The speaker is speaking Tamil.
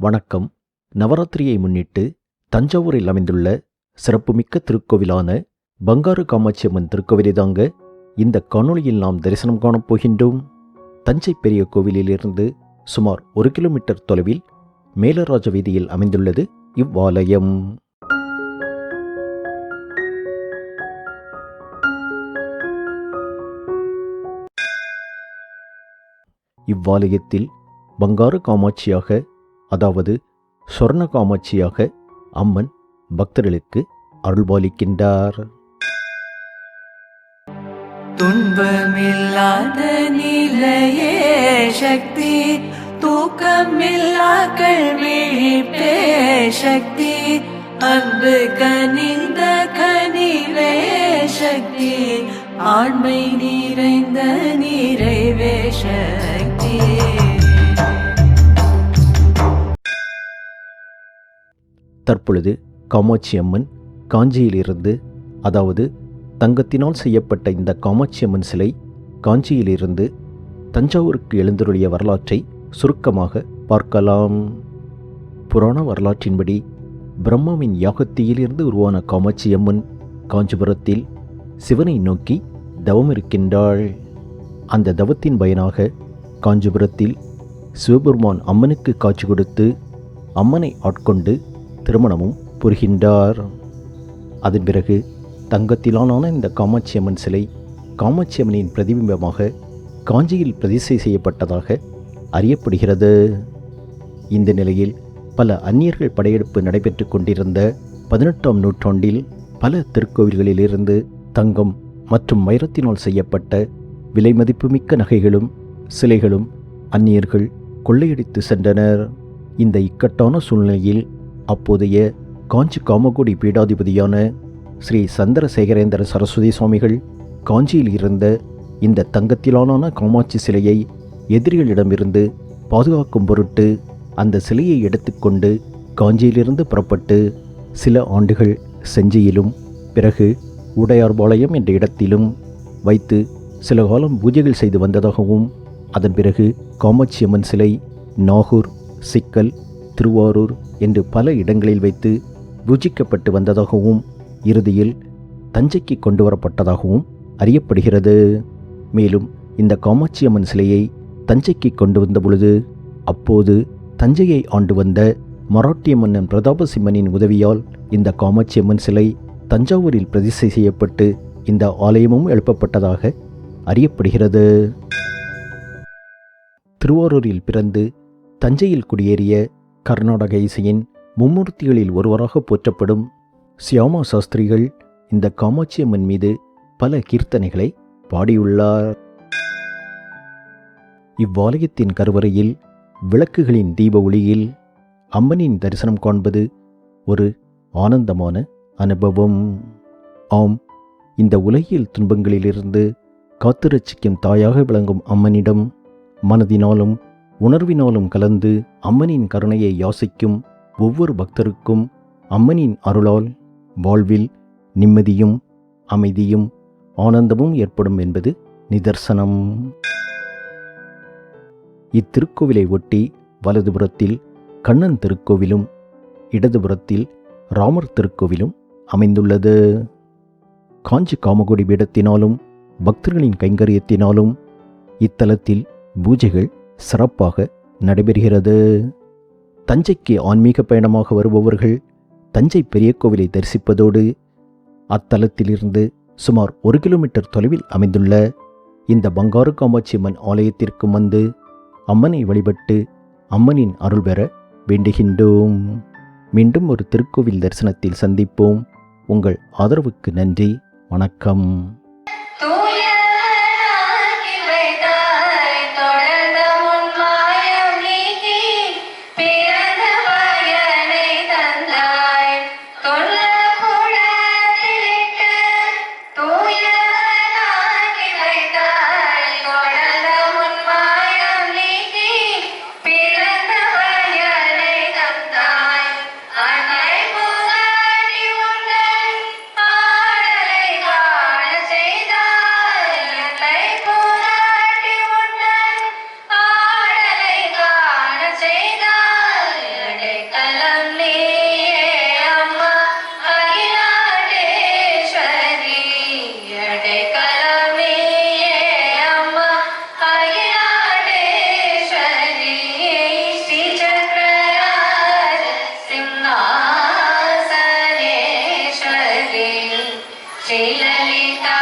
வணக்கம். நவராத்திரியை முன்னிட்டு தஞ்சாவூரில் அமைந்துள்ள சிறப்புமிக்க திருக்கோவிலான பங்காரு காமாட்சியம்மன் திருக்கோவிலை தாங்க இந்த காணொளியில் நாம் தரிசனம் காணப் போகின்றோம். தஞ்சை பெரிய கோவிலிலிருந்து சுமார் ஒரு கிலோமீட்டர் தொலைவில் மேலராஜ வீதியில் அமைந்துள்ளது இவ்வாலயம். இவ்வாலயத்தில் பங்காரு காமாட்சியாக அதாவது சொர்ண காமாட்சியாக அம்மன் பக்தர்களுக்கு அருள்பாலிக்கின்றார். துன்பமில்லாத நிலையே சக்தி தூக்கமில்லா கல்விழிப்பே சக்தி அன்பு கனிந்த கனிவே சக்தி ஆண்மை நிறைந்த நிறைவே சக்தி. தற்பொழுது காமாட்சி அம்மன் காஞ்சியிலிருந்து அதாவது தங்கத்தினால் செய்யப்பட்ட இந்த காமாட்சி அம்மன் சிலை காஞ்சியிலிருந்து தஞ்சாவூருக்கு எழுந்தருளிய வரலாற்றை சுருக்கமாக பார்க்கலாம். புராண வரலாற்றின்படி பிரம்மாவின் யாகத்தியிலிருந்து உருவான காமாட்சி அம்மன் காஞ்சிபுரத்தில் சிவனை நோக்கி தவம் இருக்கின்றாள் அந்த தவத்தின் பயனாக காஞ்சிபுரத்தில் சிவபெருமான் அம்மனுக்கு காட்சி கொடுத்து அம்மனை ஆட்கொண்டு திருமணமும் புரிகின்றார். அதன் பிறகு தங்கத்திலான இந்த காமாட்சி அம்மன் சிலை காமாட்சி அம்மனின் பிரதிபிம்பமாக காஞ்சியில் பிரதிஷ்டை செய்யப்பட்டதாக அறியப்படுகிறது. இந்த நிலையில் பல அந்நியர்கள் படையெடுப்பு நடைபெற்று கொண்டிருந்த பதினெட்டாம் நூற்றாண்டில் பல திருக்கோவில்களிலிருந்து தங்கம் மற்றும் வைரத்தினால் செய்யப்பட்ட விலை மதிப்புமிக்க நகைகளும் சிலைகளும் அந்நியர்கள் கொள்ளையடித்து சென்றனர். இந்த இக்கட்டான சூழ்நிலையில் அப்போதைய காஞ்சி காமகோடி பீடாதிபதியான ஸ்ரீ சந்திரசேகரேந்திர சரஸ்வதி சுவாமிகள் காஞ்சியில் இருந்த இந்த தங்கத்திலான காமாட்சி சிலையை எதிரிகளிடமிருந்து பாதுகாக்கும் பொருட்டு அந்த சிலையை எடுத்துக்கொண்டு காஞ்சியிலிருந்து புறப்பட்டு சில ஆண்டுகள் செஞ்சியிலும் பிறகு உடையார்பாளையம் என்ற இடத்திலும் வைத்து சில காலம் பூஜைகள் செய்து வந்ததாகவும் அதன் பிறகு காமாட்சி அம்மன் சிலை நாகூர் சிக்கல் திருவாரூர் என்று பல இடங்களில் வைத்து பூஜிக்கப்பட்டு வந்ததாகவும் இறுதியில் தஞ்சைக்கு கொண்டு வரப்பட்டதாகவும் அறியப்படுகிறது. மேலும் இந்த காமாட்சி அம்மன் சிலையை தஞ்சைக்கு கொண்டு வந்த பொழுது அப்போது தஞ்சையை ஆண்டு வந்த மராட்டிய மன்னன் பிரதாபசிம்மனின் உதவியால் இந்த காமாட்சி அம்மன் சிலை தஞ்சாவூரில் பிரதிஷ்டை செய்யப்பட்டு இந்த ஆலயமும் எழுப்பப்பட்டதாக அறியப்படுகிறது. திருவாரூரில் பிறந்து தஞ்சையில் குடியேறிய கர்நாடக இசையின் மும்மூர்த்திகளில் ஒருவராக போற்றப்படும் சியாமா சாஸ்திரிகள் இந்த காமாட்சியம்மன் மீது பல கீர்த்தனைகளை பாடியுள்ளார். இவ்வாலயத்தின் கருவறையில் விளக்குகளின் தீப ஒளியில் அம்மனின் தரிசனம் காண்பது ஒரு ஆனந்தமான அனுபவம். ஆம் இந்த உலகியல் துன்பங்களிலிருந்து காத்துரட்சிக்கும் தாயாக விளங்கும் அம்மனிடம் மனதினாலும் உணர்வினாலும் கலந்து அம்மனின் கருணையை யாசிக்கும் ஒவ்வொரு பக்தருக்கும் அம்மனின் அருளால் வாழ்வில் நிம்மதியும் அமைதியும் ஆனந்தமும் ஏற்படும் என்பது நிதர்சனம். இத்திருக்கோவிலை ஒட்டி வலதுபுறத்தில் கண்ணன் திருக்கோவிலும் இடதுபுறத்தில் ராமர் திருக்கோவிலும் அமைந்துள்ளது. காஞ்சி காமகோடி பீடத்தினாலும் பக்தர்களின் கைங்கரியத்தினாலும் இத்தலத்தில் பூஜைகள் சிறப்பாக நடைபெறுகிறது. தஞ்சைக்கு ஆன்மீக பயணமாக வருபவர்கள் தஞ்சை பெரிய கோவிலை தரிசிப்பதோடு அத்தலத்திலிருந்து சுமார் ஒரு கிலோமீட்டர் தொலைவில் அமைந்துள்ள இந்த பங்காரு காமாட்சி அம்மன் ஆலயத்திற்கு வந்து அம்மனை வழிபட்டு அம்மனின் அருள் பெற வேண்டுகின்றோம். மீண்டும் ஒரு திருக்கோவில் தரிசனத்தில் சந்திப்போம். உங்கள் ஆதரவுக்கு நன்றி. வணக்கம். ஜெயலலிதா